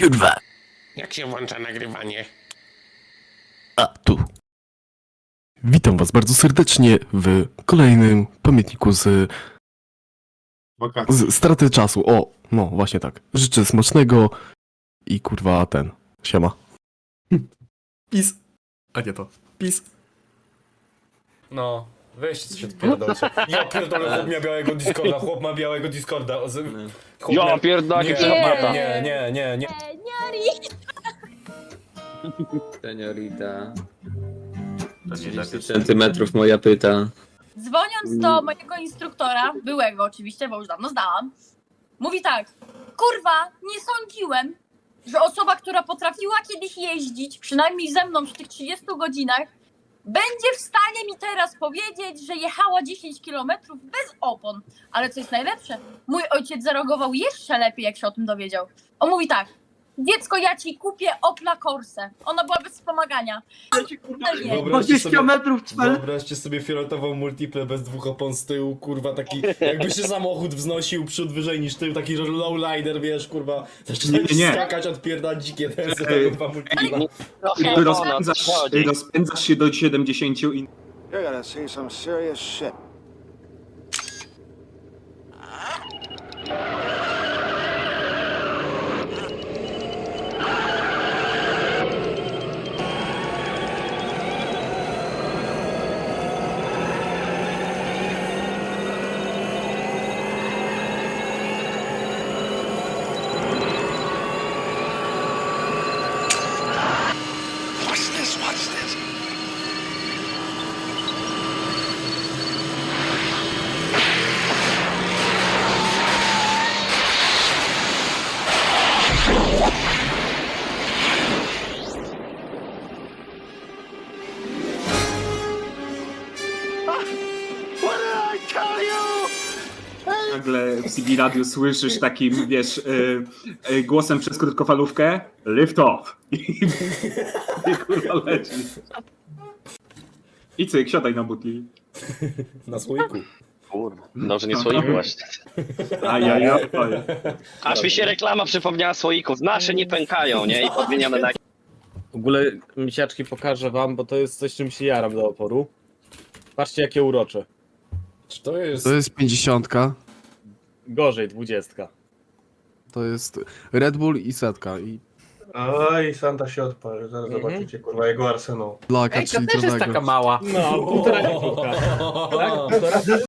Kurwa. Jak się włącza nagrywanie? A, tu. Witam was bardzo serdecznie w kolejnym pamiętniku z, z straty czasu. O, no właśnie tak. Życzę smacznego i kurwa ten. Siema. Pis. A nie to. Pis. No, weźcie coś odpierdolcie. Ja pierdolę, chłop ma białego Discorda, chłop ma białego Discorda. Z- chłop Ja mia- pierdolę, nie, szamata. nie, nie, nie, nie. Seniorita. To nie 30 tak. centymetrów moja pyta. Dzwoniąc do mojego instruktora, byłego oczywiście, bo już dawno znałam, mówi tak, kurwa, nie sądziłem, że osoba, która potrafiła kiedyś jeździć, przynajmniej ze mną przy tych 30 godzinach, będzie w stanie mi teraz powiedzieć, że jechała 10 km bez opon. Ale co jest najlepsze, mój ojciec zareagował jeszcze lepiej, jak się o tym dowiedział. On mówi tak, dziecko, ja ci kupię Opla Corsę. Ona była bez wspomagania. Nie. Wyobraźcie 20 sobie, metrów cwel. wyobraźcie sobie fioletową multiple bez dwóch opon z tyłu, kurwa, taki, jakby się samochód wznosił przód wyżej niż tył, taki lowrider, wiesz, kurwa, zaczynasz Nie, nie. skakać, odpierdać dzikie te Ej. kurwa multiple. Ty rozpędzasz, rozpędzasz się do 70 i... You're gonna see some serious shit. Nagle w CB Radio słyszysz takim, wiesz, y, y, głosem przez krótkofalówkę Lift off. I, i kurwa leci. I cyk, siadaj na butli. Na słoiku. Kurwa. No, że nie słoiku właśnie. Ajajaj. Aż mi się reklama przypomniała słoików. Nasze nie pękają, nie? I podmieniamy na... W ogóle misiaczki pokażę wam, bo to jest coś, czym się jaram do oporu. Patrzcie, jakie urocze. Czy to jest... To jest pięćdziesiątka. Gorzej, dwudziestka. To jest Red Bull i setka. I Oj, Santa się odpali, zaraz Mhm. zobaczycie, kurwa, jego arsenał. laka, czyli to mała. No, półtora. Tak.